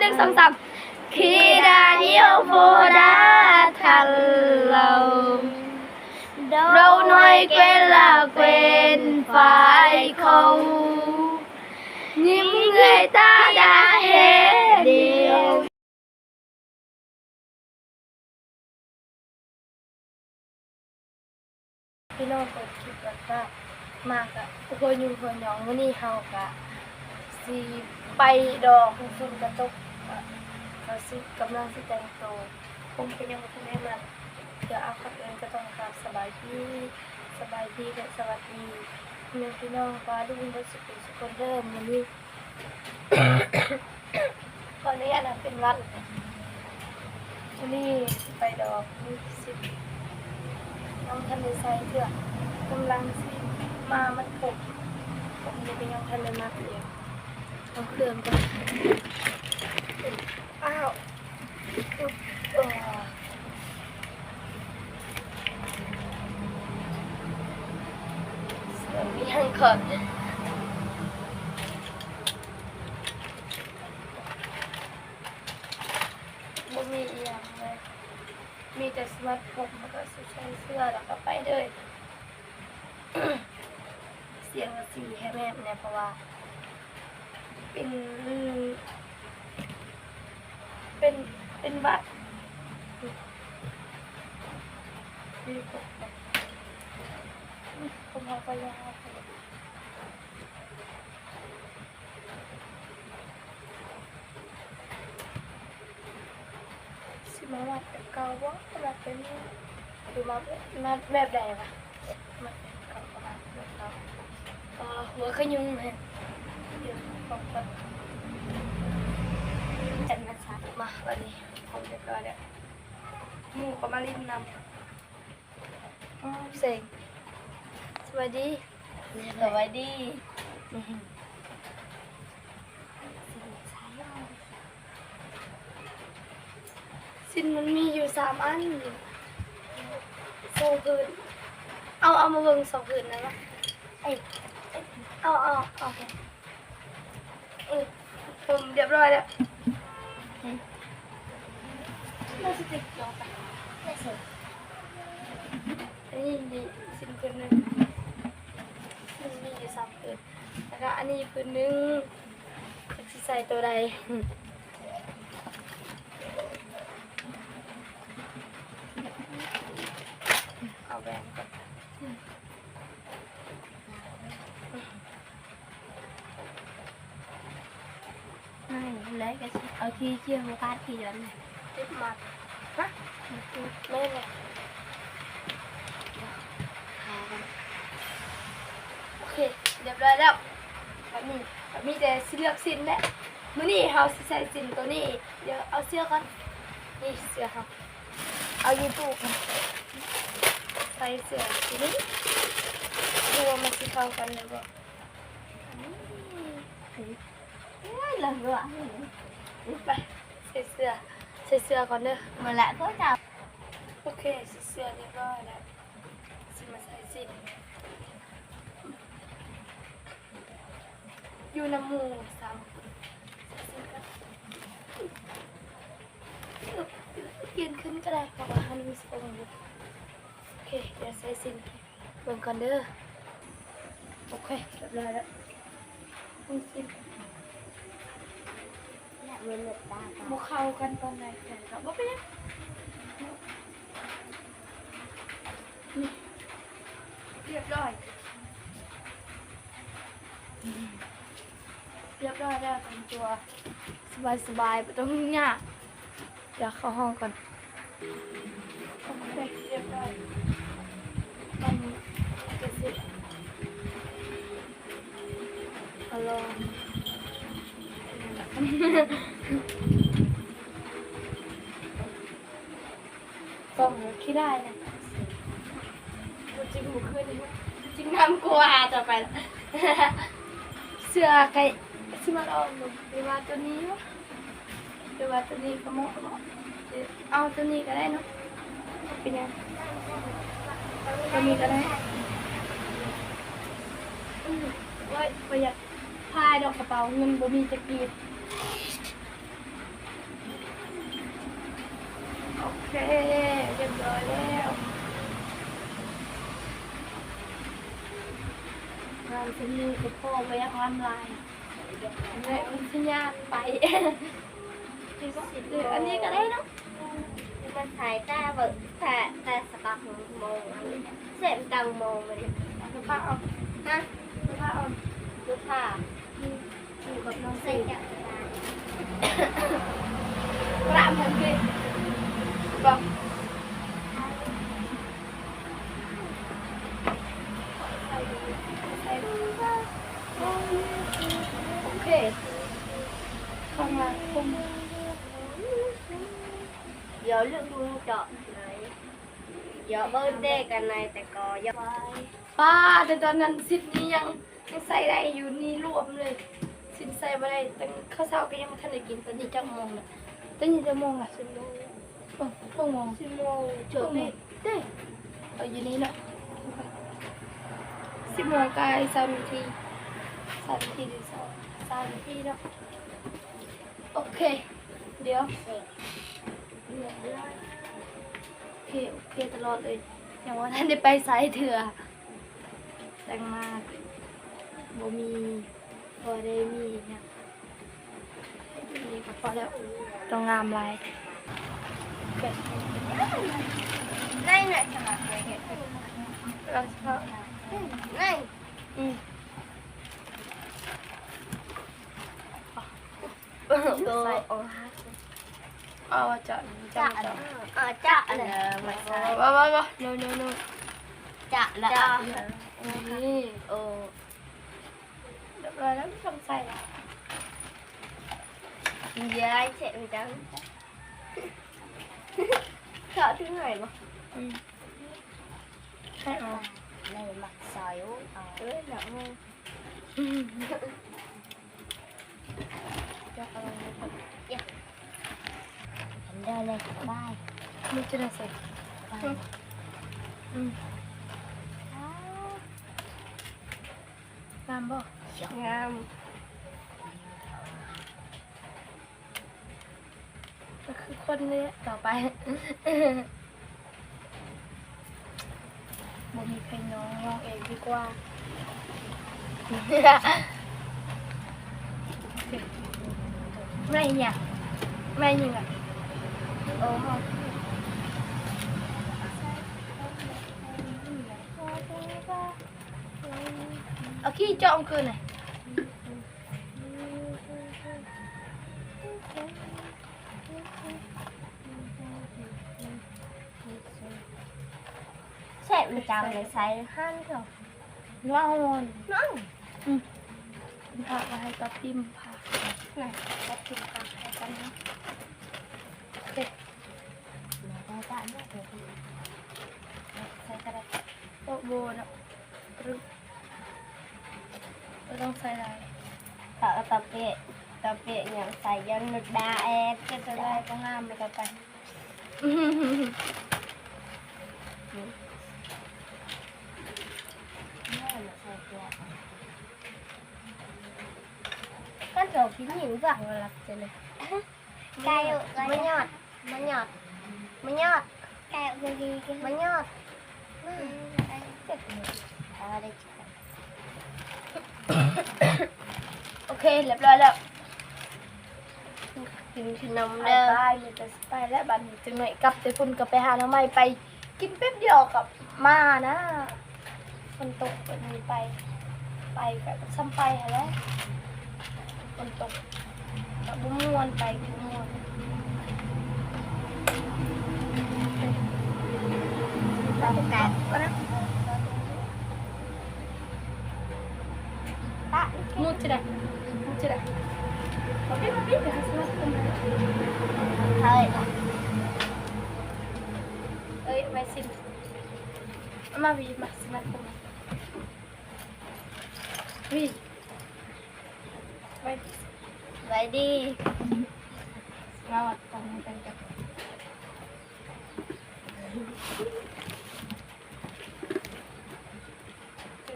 หนึ่งสองสามคีดานิโอโฟดาทันเราเราหน่อยเกวลาเกวนฝ่ายเขายิ้มเงยตาดาเฮเดียวพี่น้องเปิดคลิปแบบว่ามากอะทุกคนอยู่คนหยองวันนี้เฮากะสีไปดอกคุณซุนกระตก เขาสิกำลังสิแต่งตัวผมเป็ยังไม่ทันได้มันเดี๋ยวเอาขับเองก็ต้องการสบายดีสบายดีและสวัสดีพี่อพี่น้องฟ้าลูกบุญสุขสุขคนเริ่มวันนี้ตอนนี้อันนั้นเป็นวัดวันนี้ไปดอกนี่สิบน้องทันได้ใส่เถื่อกำลังสิมามันปกผมจะเป็นยังทันได้มาเดียวเอาเครื่องก่อน อ้าวอึ๊บเออเสียงมียังก่อนบ่มีอีหยังเลยมีแต่สมาร์ทโฟนแล้วก็ใส่เสื้อแล้วก็ไปเลยเสียงสีให้แม่เนี่ยเพราะว่า เป็นเป็นเป็นบัตรมีผม ผมเอาไปยาวสิมาวัดแบบเก่าว่าแบบเป็นหรือมามาแบบใดวะมาแบบเก่าแบบเก่าอ่าหัวขยุงเลยเดี๋ยวบอกก่อนจันนะคะมาวันนี้ผมเรียบร้อยวหมูก็มาริมนำอ๋อเสง สวัสดี สวัสดีอื้อหือสินมันมีอยู่สามอันสองผืนเอาเอามาเบิ่งสองผืนนะวะเอ้ยเอ้ยเอาเอาเอาโอเคเออผมเรียบร้อยแล้วน่าจะติดลงไปไม่สนอันนี้ดีสินผืนหนึ่งมันมีอยู่สามผืนแล้ว ก็อันนี้ผืนหนึ่งจะสิใส่ตัวใดเอาแบงก่อนไม่เลยก็เอาที่เชื่อหัวพาดที่ย้อนเลยติดมัดฮะแม่เลยหากันโอเคเรียบร้อยแล้ว แบบนี้แบบนี้แต่สิเลือกสินแหละมื้อนี้เฮาสิใส่สินตัวนี้ เดี๋ยวเอาเสื้อก่อนนี่เสื้อเฮาเอายู่ตู้ก่อนใส่เสื้อทีนี้ดูว่ามันสิเข้ากันหรือเปล่าเอ้ยหลังด้วยไปใส่เสื้อใส่เสื้อก่อนเด้อมาละก็จับโอเคใส่เสื้อเรียบร้อยแล้วสิมาใส่สิ อยู่น้ำหมูสามคนยืนขึ้นก็ได้เพราะว่ามันมีสปงอยู่โอเคเดี๋ยวใส่สินเบิ่งก่อนเด้อโอเคเรียบร้อยแล้วมีสินเนี่ยมันหลุดตาบ่เข้ากันตอนไหนแต่ก็บ่เป็นหยังนี่เรียบร้อย เรียบร้อยแล้วแต่งตัวสบายสบายๆไม่ต้องยากเดี๋ยวเข้าห้องก่อนโอเคเรียบร้อยตอนนี้จะเสร็จเอาลองกล่องที่ได้นะจริงบุขึ้นจริงน้ำกลัวต่อไป เสื้อไก่ ที่มันออกหนูหรือว่าตัวนี้หรือว่าตัวนี้ก็เหมาะเหมาะเอาตัวนี้ก็ได้เนาะเป็นยังตัวนี้ก็ได้อืมไว้ประหยัดพายดอกกระเป๋าเงินบ่มีจะกรีดโอเคเรียบร้อยแล้วงานที่นี่กับพ่อแวะออน ไลน์แวะยาไปอันนี้ก็ได้เนาะมันใช้แต่แบบแต่แต่สกัดของโมงเสร็จกลางโมงเลยดูผ้าเอานะดูผ้าเอาดูค่ะอยู่กับน้องใส่สี่จักรยานกระมันคือบอกโอเคเข้ามาคุม เดี๋ ยวเรื่องลุงเจาะไหนเดี๋ยวเบิร์ดเดย์กันในแต่ก็ยังป้าแต่ตอนนั้นสิทธิ์นี้ยังยังใส่ได้อยู่นี่รวมเลย สินใส่ม่ได้แต่ข้าวเช้าก็ยังไม่ทันได้กินตอนนี้จักโมงเลยตอนนี้จะโมงละสิบโมงเอองโมงสิบโมงเจอนี่เด้เอาอยู่นี่นะสิบโมงกายสามนาทีสามนาทีหรือสองสามนาทีเนาะโอเค เดี๋ยว เสร็จโอเคโอเคตลอดเลยอย่างว่าท่านได้ไปสายเถื่อแต่งมากบ่มีบ่ได้มีเนี่ยนี่ก็พอแล้วต้องงามลายแบบง่ายหน่อยสมัครเลยเห็นเราชอบง่ายอืมดูโอ้ฮะ เอาจะจะจะจะเออจะเลยมาใส่ว้าวว้าวโน่โน่โน่จะละนี่โอ้ เรียบร้อยแล้ว ไม่ต้องใส่ลยายไหนบ้างอืมให้อาเลยหมักซอยเอาเอ้ยหนักมืออืมจะเอะไรก่อนผมเดินเลยบายนี่จบายอืมงามบ่งามก็คือคนนี้ต่อไปบ่มีเพลงน้องร้องเองดีกว่าไม่เนี่ยไม่ยังอะ เอาขี้เจาะมันคืนหน่อยเสร็จมันจังเลยใส่ห้านเถอะว้าวอนน้องพามาให้กับพิมพ์พาไหนกับพิมพ์พาให้กันนะโอเค ได้จ้ะเนี่ยเดี๋ยวใส่กระดาษโต๊ะโบนะรึไม่ต้องใส่อะไรต่อตะเปะตะเปะอย่างใส่ยันหนึกดาแอดก็จะได้ก็งามไปต่อไปก็จบพี่หญิงฝั่งหลับจะเลยไก่มันยอดมันยอดมันยอดไก่ดีมันยอด เอาได้โอเคเรียบร้อยแล้วกินขนมไปเด้อไปมีแต่สไปและบัดนจึงหน่อยกลับไปพุ่นกับไปหาน้ำไม้ไปกินแป๊บเดียวกับมานะฝนตกวันนี้ไป ไปกับซ้ำไปหาแล้วฝนตกกับบุม่วนไปบุม่วน เราจะแกะก็นะตะมูดจะได้มูดจะได้โอ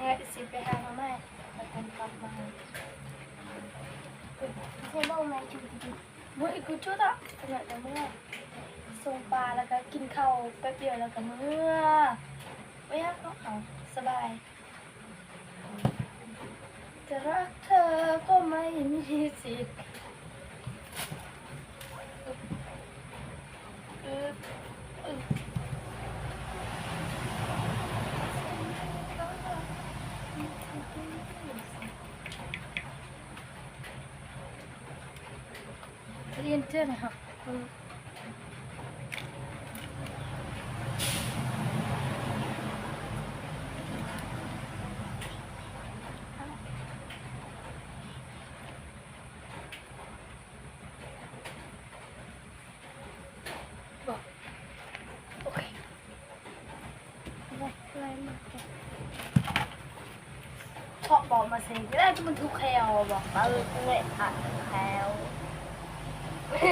เนี่ยวให้สมัครกันนะเฮ้ยเอ้ยไม่สิเอามาวีมาสมัครกันนะวีไปไว้ดีมาวัดกันกันกันจึงไงสิไปหาน้ำไม้แล้วกันกลับมาใช่บ้างไหมชุด Gue ikut curah, ternyata mulai. ส่งปลาแล้วก็กินข้าวแป๊บเดียวแล้วก็เมื่อไม่ยากก็เอาสบายจะรักเธอก็ไม่มีสิทธิ์อึ๊บอึ๊บ เรียนเจ้าหน่อยครับคุณบอกโอเคอะไรมาชอบบอกมาสิไม่ได้จะมันทุกแคลบอกเออเลยอะแถว ห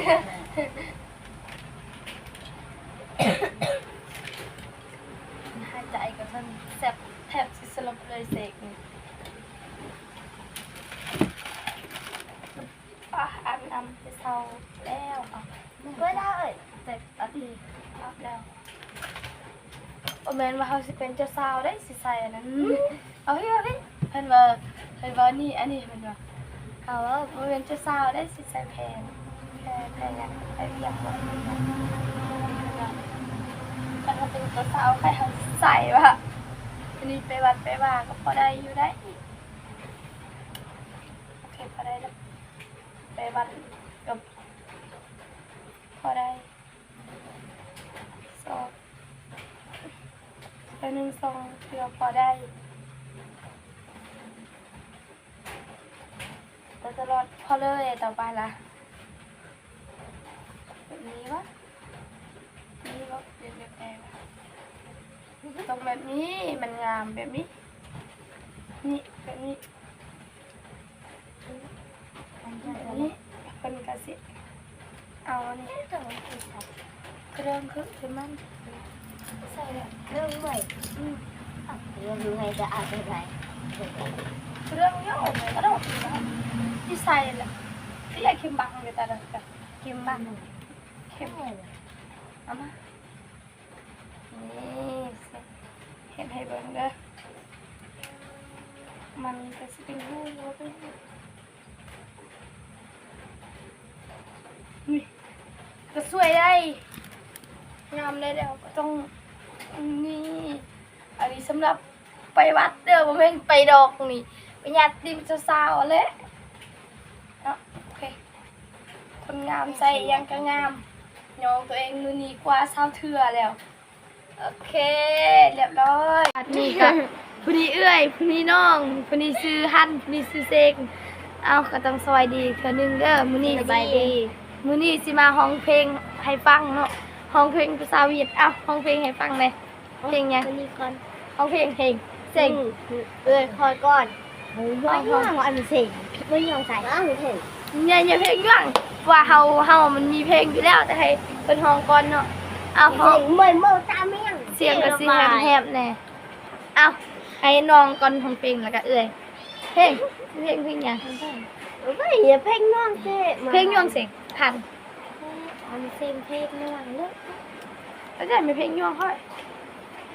ายใจกับท่านแสบแทบสิสลบเลยเสกนี่อะอาบน้ำไปเศร้าแล้วอะมันก็ได้เสร็จอาทีอาบแล้วโอแมนว่าเขาสิเป็นเจ้าสาวได้สิใส่อันนั้นเอาพี่เอาพี่เพิ่นว่าเพิ่นว่านี่อันนี้เพิ่นว่าเขาว่าเป็นเจ้าสาวได้สิใส่แพน แพนแพนเนี่ยแพนเรียบบ่ถ้าเขาเป็นเจ้าสาวใครเขาใส่วะอันนี้ไปวัดไปว่าก็พอได้อยู่ได้ โอเคพอได้แล้วไปวัดกับพอได้สองไปหนึ่งสองเพื่อพอได้เราจะรอดพอเลยต่อไปละแบบนี้วะนี่วะเรียบเรียบแอบ ตรงแบบนี้มันงามแบบนี้ นี่แบบนี้แบบนี้เป็นกระสิเอาอันนี้ต้องกินสัตว์เครื่องคือคือมันใส่เลยเรื่องใหม่อืมเรื่องยังไงจะอาบอะไรเครื่องเยอะเลยก็ต้องที่ใส่แหละที่อยากเค็มบังเลยแต่ละแบบเค็มบังเค็มเอามานี่เห็นให้เบิ่งเด้อมันก็สิเป็นรูปว่าเป็นนี่ก็สวยได้งามได้แล้วก็ต้องนี่อันนี้สำหรับไปวัดเด้อบ่แม่นไปดอกนี่ไปญาติดิมสาวๆแหละเนาะโอเคคนงามใส่ยังก็งามยองตัวเองมือนี้กว่าเศร้าเทื่อแล้ว โอเค เรียบร้อยนี่ก็ผู้นี้เอื้อยผู้นี้น้องผู้นี้ซื้อฮั่นผู้นี้ซื้อเซกเอาก็ต้องสวัสดีเทื่อหนึงเด้อมื้อนี้สบายดี มื้อนี้สิมาห้องเพลงให้ฟังเนาะห้องเพลงภาษาเวียดเอ้าห้องเพลงให้ฟังเลยเพลงหยังคนนี้ก่อนห้องเพลงเพลงเสียงเออคอยก่อนไม่ย่องอันเสียงไม่ย่องใส่อ้าวเห็นเนี่ยเนี่ยเพลงย่างว่าเฮาเฮามันมีเพลงอยู่แล้วแต่ให้เป็นห้องก่อนเนาะเอาห้เสีอยงงเหมือนเมื่อตาไม่ย่อง เสียงกับเสียงแหบๆแน่เอาให้น้องก่อนของเพลงแล้วก็เอื้อยเพลงเพลงเพลงหยังไม่อย่าเพ่งน้องเจ๊เพลงย่องเสียงทันอันเสียงเพลงระหว่างเลิกแล้วจะมีเพลงย่องค่อย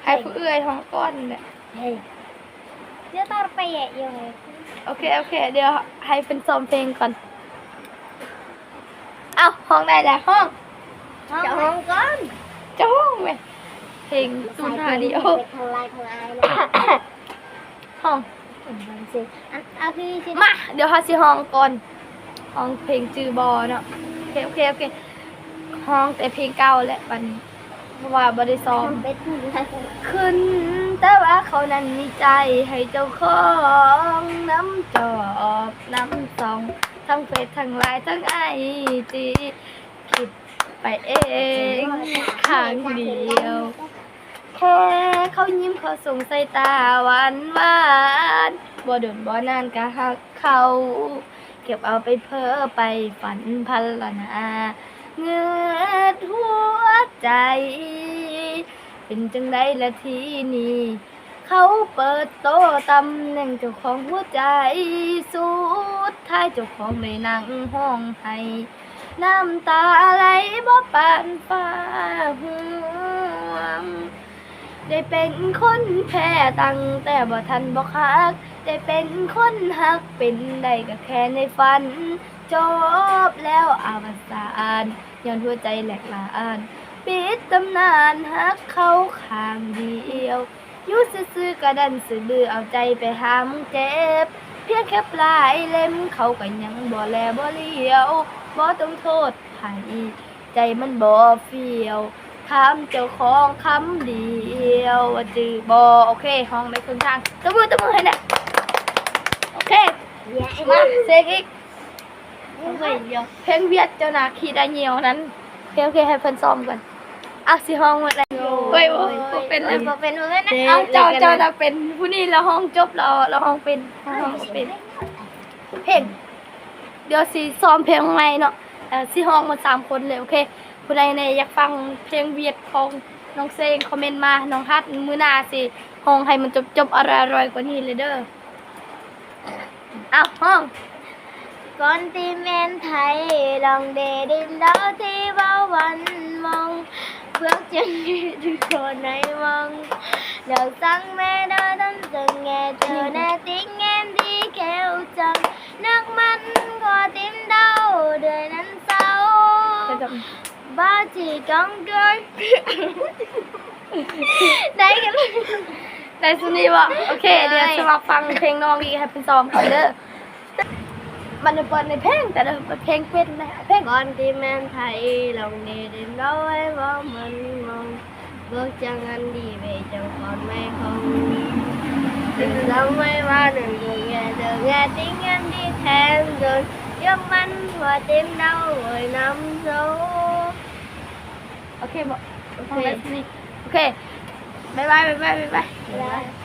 ให้ผู้เอื้อยท้องก้อนเนี่ยเฮ้ยเดี๋ยวตาไปแย่ยังไงโอเคโอเค เดี๋ยวให้เป็นซ้อมเพลงก่อนเอาห้องได้แล้วห้องจะห้องก่อนจะห้องไหมเพ ลงตูนาดีโอทางไลน์ทางไอนะห้องมันสิอันเอาพี่สิมา เดี๋ยวเขาสิห้องก่อนห้องเพลงจือบอเนาะโอเคโอเคโอเคห้องแต่เพลงเก่าแหละวันนี้เพราะว่าบริซ้อมขึ้น แต่ว่าเขานั้นมีใจให้เจ้าของน้ำจอบน้ำซองทั้งเฟซทั้งไลน์ทั้งไอจีคิดไปเองข้างเดียว แค่เขายิ้มเขาส่งสายตาหวานหวานบ่ดนบ่นานก็หักเขา เก็บเอาไปเพ้อไปฝันพันละนาเงือดหัวใจ เป็นจังไดละทีนี้เขาเปิดโตะตำแหน่งเจ้าของหัวใจ สุดท้ายเจ้าของเลยนั่งห้องให้น้ำตาไหลบ่ปานฟ้าห่ว ได้เป็นคนแพ้ตั้งแต่บ่ทันบ่คัก ได้เป็นคนฮักเป็นได้ก็แค่ในฝัน จบแล้วอวสานย้อนหัวใจแหลกลานปิดตำนานฮักเขาข้างเดียวยู่ซื่อๆกระดันสื่อดือเอาใจไปหามงเจ็บ เพียงแค่ปลายเล่มเขาก็ยังบ่แลบ่เลี้ยวบ่ต้องโทษไผใจมันบ่เฟียว ถามเจ้าของคำเดียวว่าจือบ่โอเคห้องในครึ่งทางตะมือตะมือให้น่ะโอเคมาเซกอีกโอเคเดี๋ยวเพลงเวียดเจ้านาคีได้เหี่ยวนั้นโอเคโอเคให้เพิ่นซ้อมก่อนอะสิห้องหมดเลยเฮ้ยบ่บ่เป็นเลยบ่เป็นบ่เป็นนะเอาเจ้าเจ้าน่ะเป็นผู้นี้แล้วห้องจบแล้วแล้วห้องเป็นห้องเป็นเพลงเดี๋ยวสิซ้อมเพลงใหม่เนาะเอ่อสิห้องหมาสามคนเลยโอเค ผู้ใดในอยากฟังเพลงเวียดของน้องเซงคอมเมนต์มา น้องฮัดมื้อหน้าสิห้องให้มันจบจบๆอร่อยๆกว่านี้เลยเด้ออ้าวห้องก่อนที่แม่นไทยลองเดดินดาวที่เว้าวันมองเพื่อจะมีทุกคนในมองเดี๋ยวสั่งแม่เดินตั้งแต่แง่เจอแน่ติ้งแง่ดีแก้วจังนักมันก็ติ้มเดาเดือนนั้นเศร้า จะจบบ้าจีก้องเกินได้กันเลยได้สุนีบ่โอเค เดี๋ยวจะมาฟังเพลงน้องอีกให้เพิ่นซ้อมก่อนเด้อมันจะเปิดในเพลงแต่เดิมเปิดเพลงเป็นนะเพลงก่อนที่แม่นไทยลองเดดินดาวไว้ว่ามันมองเบิกจังอันดีไปจังก่อนไม่คงถึงเราไม่ว่าหนึ่งดวงแง่เดินแง่ติ้งเงินดีแทนเดินยังมันหัวเต็มเดาเอ่ยน้ำโซ โอเคบ่โอเคได้สุนีโอเคบ๊ายบายบ๊ายบายบ๊ายบายได้